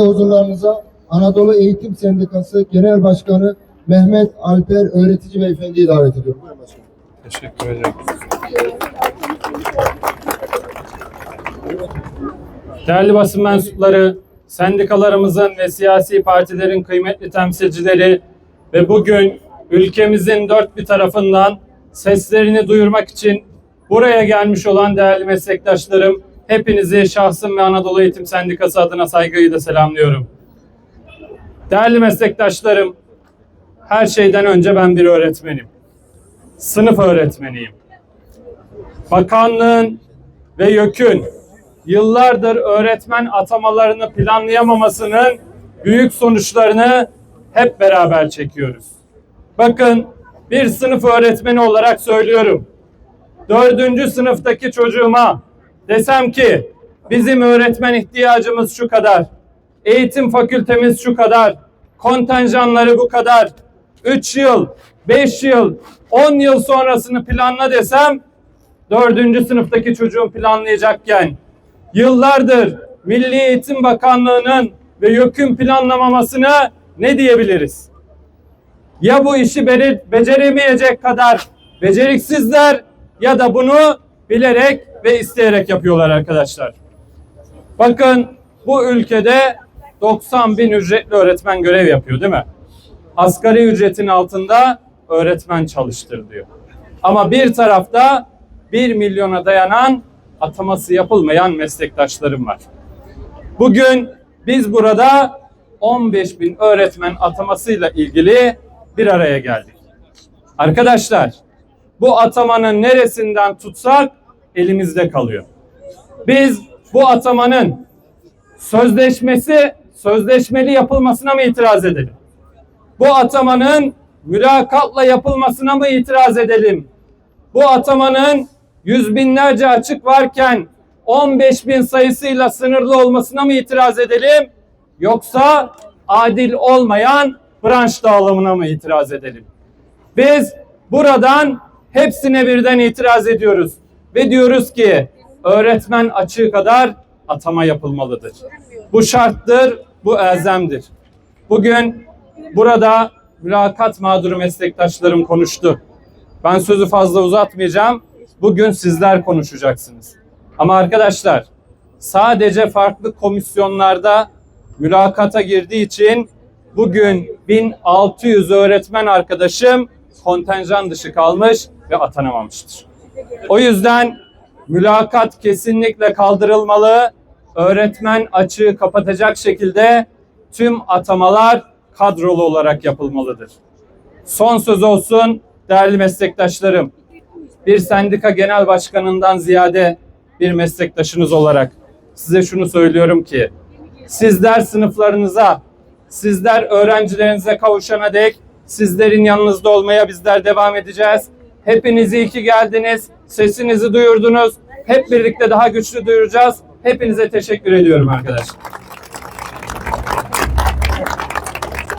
Huzurlarınıza Anadolu Eğitim Sendikası Genel Başkanı Mehmet Alper Öğretici Beyefendi'yi davet ediyorum. Teşekkür ederim. Değerli basın mensupları, sendikalarımızın ve siyasi partilerin kıymetli temsilcileri ve bugün ülkemizin dört bir tarafından seslerini duyurmak için buraya gelmiş olan değerli meslektaşlarım, hepinizi şahsım ve Anadolu Eğitim Sendikası adına saygıyla selamlıyorum. Değerli meslektaşlarım, her şeyden önce ben bir öğretmenim sınıf öğretmeniyim. Bakanlığın ve YÖK'ün yıllardır öğretmen atamalarını planlayamamasının büyük sonuçlarını hep beraber çekiyoruz. Bakın bir sınıf öğretmeni olarak söylüyorum. Dördüncü sınıftaki çocuğuma desem ki bizim öğretmen ihtiyacımız şu kadar, eğitim fakültemiz şu kadar, kontenjanları bu kadar, 3 yıl, 5 yıl, 10 yıl sonrasını planla desem dördüncü sınıftaki çocuğun planlayacakken yıllardır Milli Eğitim Bakanlığı'nın ve YÖK'ün planlamamasına ne diyebiliriz? Ya bu işi beceremeyecek kadar beceriksizler ya da bunu bilerek ve isteyerek yapıyorlar arkadaşlar. Bakın bu ülkede 90 bin ücretli öğretmen görev yapıyor değil mi? Asgari ücretin altında öğretmen çalıştır diyor. Ama bir tarafta 1 milyona dayanan ataması yapılmayan meslektaşlarım var. Bugün biz burada 15 bin öğretmen atamasıyla ilgili bir araya geldik. Arkadaşlar bu atamanın neresinden tutsak elimizde kalıyor. Biz bu atamanın sözleşmesi sözleşmeli yapılmasına mı itiraz edelim? Bu atamanın mülakatla yapılmasına mı itiraz edelim? Bu atamanın yüz binlerce açık varken 15 bin sayısıyla sınırlı olmasına mı itiraz edelim? Yoksa adil olmayan branş dağılımına mı itiraz edelim? Biz buradan hepsine birden itiraz ediyoruz ve diyoruz ki öğretmen açığı kadar atama yapılmalıdır. Bu şarttır, bu elzemdir. Bugün burada mülakat mağduru meslektaşlarım konuştu. Ben sözü fazla uzatmayacağım. Bugün sizler konuşacaksınız. Ama arkadaşlar sadece farklı komisyonlarda mülakata girdiği için bugün 1600 öğretmen arkadaşım kontenjan dışı kalmış ve atanamamıştır. O yüzden mülakat kesinlikle kaldırılmalı. Öğretmen açığı kapatacak şekilde tüm atamalar kadrolu olarak yapılmalıdır. Son söz olsun değerli meslektaşlarım. Bir sendika genel başkanından ziyade bir meslektaşınız olarak size şunu söylüyorum ki sizler sınıflarınıza, sizler öğrencilerinize kavuşana dek sizlerin yanınızda olmaya bizler devam edeceğiz. Hepiniz iyi ki geldiniz. Sesinizi duyurdunuz. Hep birlikte daha güçlü duyuracağız. Hepinize teşekkür ediyorum arkadaşlar.